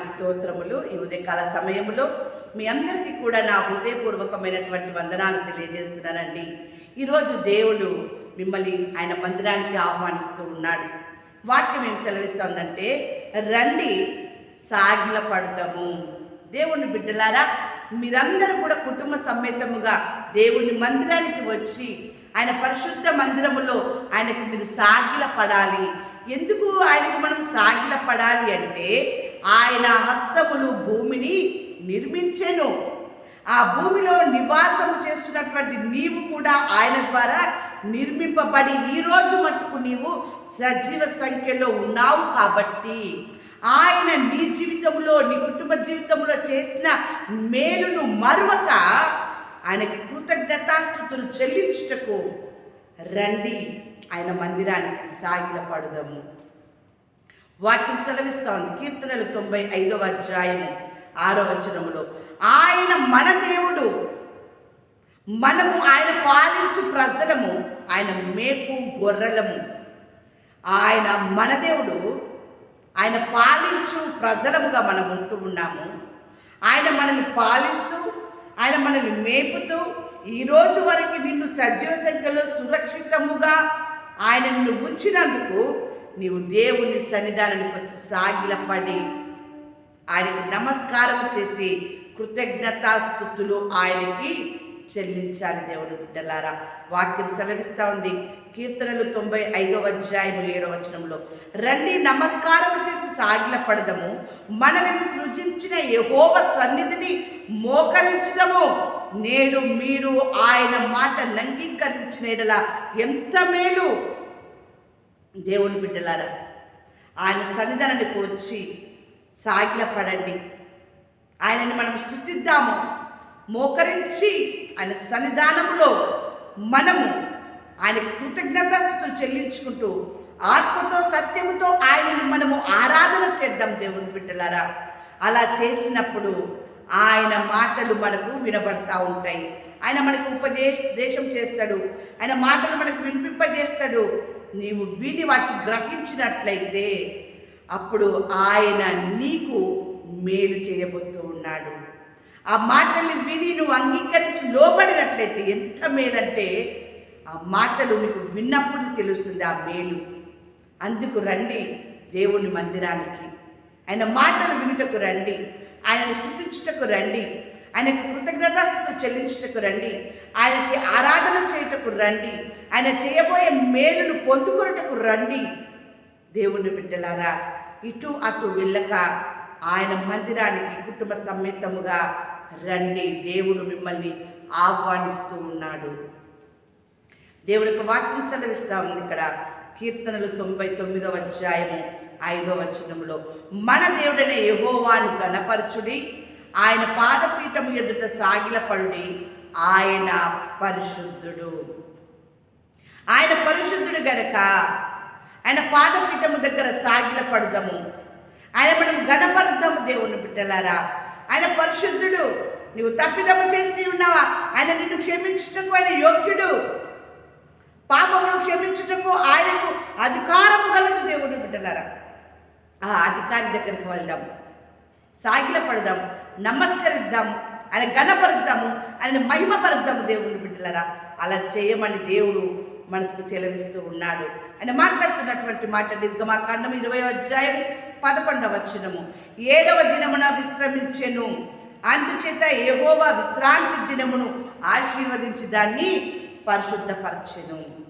నామానికి స్తోత్రములు ఈ ఉదయకాల సమయంలో మీ అందరికీ కూడా నా హృదయపూర్వకమైనటువంటి వందనాలు తెలియజేస్తున్నానండి. ఈరోజు దేవుడు మిమ్మల్ని ఆయన మందిరానికి ఆహ్వానిస్తూ ఉన్నాడు. వాక్యం ఏం సెలవిస్తోందంటే రండి సాగిల పడతాము దేవుని బిడ్డలారా మీరందరూ కూడా కుటుంబ సమేతముగా దేవుని మందిరానికి వచ్చి ఆయన పరిశుద్ధ మందిరములో ఆయనకు మీరు సాగిల పడాలి ఎందుకు ఆయనకు మనం సాగిల పడాలి అంటే ఆయన హస్తములు భూమిని నిర్మించెను. ఆ భూమిలో నివాసము చేస్తున్నటువంటి నీవు కూడా ఆయన ద్వారా నిర్మింపబడి ఈరోజు మట్టుకు నీవు సజీవ సంఖ్యలో ఉన్నావు కాబట్టి ఆయన నీ జీవితంలో నీ కుటుంబ జీవితంలో చేసిన మేలును మరొక ఆయనకి కృతజ్ఞతాస్థుతులు చెల్లించుటకు రండి. ఆయన మందిరానికి సాగిల పడుదము వాక్యం సెలవిస్తాను కీర్తనలు తొంభై ఐదవ అధ్యాయము ఆరో వచనములో. ఆయన మన దేవుడు. మనము ఆయన పాలించు ప్రజలము ఆయన మేపు గొర్రెలము. ఆయన మన దేవుడు. ఆయన పాలించు ప్రజలముగా మనం ఉంటూ ఉన్నాము. ఆయన మనల్ని పాలిస్తూ ఆయన మనల్ని మేపుతూ ఈరోజు వరకు నిన్ను సజీవ సంఖ్యలో సురక్షితముగా ఆయన నిన్ను ఉంచినందుకు నీవు దేవుని సన్నిధానానికి వచ్చి సాగిలపడి ఆయనకి నమస్కారం చేసి కృతజ్ఞతాస్థుతులు ఆయనకి చెల్లించాలి దేవుని బిడ్డలారా. వాక్యం సెలవిస్తూ ఉంది. కీర్తనలు తొంభై ఐదవ అధ్యాయం ఏడవ వచనంలో రండి నమస్కారం చేసి సాగిల పడదము మనల్ని సృజించిన యహోవ సన్నిధిని మోకరించడము నేడు మీరు ఆయన మాట లంఘీకరించిన ఎడల ఎంత మేలు. దేవుని బిడ్డలారా ఆయన సన్నిధానానికి వచ్చి సాగిలపడండి ఆయనని మనం స్థుతిద్దాము. మోకరించి ఆయన సన్నిధానములో మనము ఆయనకు కృతజ్ఞతలు చెల్లించుకుంటూ ఆత్మతో సత్యముతో ఆయనని మనము ఆరాధన చేద్దాం దేవుని బిడ్డలారా. అలా చేసినప్పుడు ఆయన మాటలు మనకు వినబడతా ఉంటాయి. ఆయన మనకు ఉపదేశ దేశం చేస్తాడు. ఆయన మాటలు మనకు వినిపింపజేస్తాడు. నీవు విని వాటిని గ్రహించినట్లయితే అప్పుడు ఆయన నీకు మేలు చేయబోతూ ఉన్నాడు. ఆ మాటల్ని విని నువ్వు అంగీకరించి లోబడినట్లయితే ఎంత మేలంటే ఆ మాటలు నీకు విన్నప్పుడు తెలుస్తుంది ఆ మేలు. అందుకు రండి దేవుని మందిరానికి. ఆయన మాటలు వినుటకు రండి. ఆయనను స్థుతించుటకు రండి. ఆయనకు కృతజ్ఞతాస్థుతులు చెల్లించుటకు రండి. ఆయనకి ఆరాధన చేయుటకు రండి. ఆయన చేయబోయే మేలును పొందుకొనుటకు రండి. దేవుని బిడ్డలారా ఇటు అటు వెళ్ళక ఆయన మందిరానికి కుటుంబ సమేతముగా రండి. దేవుడు మిమ్మల్ని ఆహ్వానిస్తూ ఉన్నాడు. దేవుడికి వాక్యం సెలవిస్తా ఉంది ఇక్కడ. కీర్తనలు తొంభై తొమ్మిదవ అధ్యాయము ఐదవ వచనంలో మన దేవుడనే యహోవాను గణపరచుడి ఆయన పాదపీఠము ఎదుట సాగిలపడుడి ఆయన పరిశుద్ధుడు. ఆయన పరిశుద్ధుడు గనక ఆయన పాదపీఠము దగ్గర సాగిల పడదాము ఆయన మనం గణపరుద్దాము దేవుని బిడ్డలారా. ఆయన పరిశుద్ధుడు నువ్వు తప్పిదము చేసి ఉన్నావా? ఆయన నిన్ను క్షమించుటకు ఆయన యోగ్యుడు. పాపమును క్షమించుటకు ఆయనకు అధికారము కలదు దేవుని బిడ్డలారా. ఆ అధికారి దగ్గరికి వెళ్దాము సాగిలపడదాం నమస్కరిద్దాం ఆయన గణపరుద్దాము ఆయన మహిమపరుద్దాము దేవుని బిడ్డలరా. అలా చేయమని దేవుడు మనకు చెలవిస్తూ ఉన్నాడు. ఆయన మాట్లాడుతున్నటువంటి మాట నిర్గమాకాండం ఇరవై అధ్యాయం పదకొండవ వచనము. ఏడవ దినమున విశ్రమించెను. అందుచేత ఏహోవా విశ్రాంతి దినమును ఆశీర్వదించి దాన్ని పరిశుద్ధపరచెను.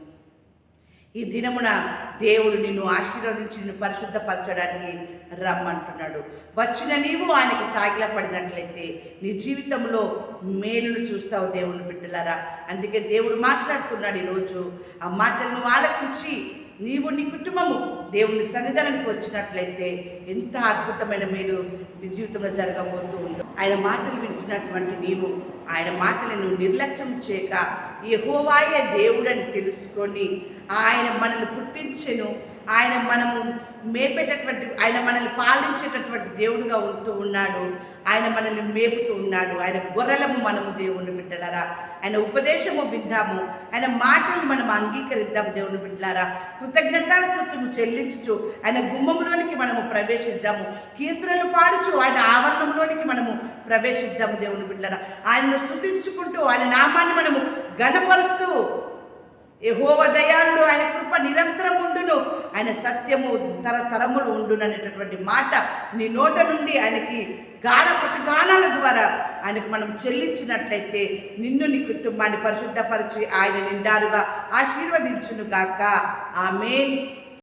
ఈ దినమున దేవుడు నిన్ను ఆశీర్వదించి నిన్ను పరిశుద్ధపరచడానికి రమ్మంటున్నాడు. వచ్చిన నీవు ఆయనకి సాగిల పడినట్లయితే నీ జీవితంలో మేలును చూస్తావు దేవుని బిడ్డలారా. అందుకే దేవుడు మాట్లాడుతున్నాడు ఈరోజు. ఆ మాటలను ఆలకించి నీవు నీ కుటుంబము దేవుని సన్నిధానానికి వచ్చినట్లయితే ఎంత అద్భుతమైన మేలు నీ జీవితంలో జరగబోతూ ఉందో. ఆయన మాటలు వింటున్నటువంటి నీవు ఆయన మాటలను నిర్లక్ష్యం చేయక యహోవాయ దేవుడని తెలుసుకొని ఆయన మనల్ని పుట్టించెను ఆయన మనము మేపేటటువంటి ఆయన మనల్ని పాలించేటటువంటి దేవుడుగా ఉంటూ ఉన్నాడు. ఆయన మనల్ని మేపుతూ ఉన్నాడు. ఆయన గొర్రెలము మనము దేవుని బిడ్డలారా. ఆయన ఉపదేశము విందాము. ఆయన మాటలు మనం అంగీకరిద్దాం దేవుని బిడ్డలారా. కృతజ్ఞతాస్థుతులు చెల్లించుచు ఆయన గుమ్మంలోనికి మనము ప్రవేశిద్దాము. కీర్తనలు పాడుచు ఆయన ఆవరణంలోనికి మనము ప్రవేశిద్దాము దేవుని బిడ్డలారా. ఆయనను స్తుతించుకుంటూ ఆయన నామాన్ని మనము గణపరుస్తూ యెహోవ దయాళుడు ఆయన కృప నిరంతరం ఉండును. ఆయన సత్యము తరతరములు ఉండును అనేటటువంటి మాట నీ నోట నుండి ఆయనకి గాన ప్రతిగానాల ద్వారా ఆయనకు మనం చెల్లించినట్లయితే నిన్ను నీ కుటుంబాన్ని పరిశుద్ధపరిచి ఆయన నిండారుగా ఆశీర్వదించును గాక ఆమెన్.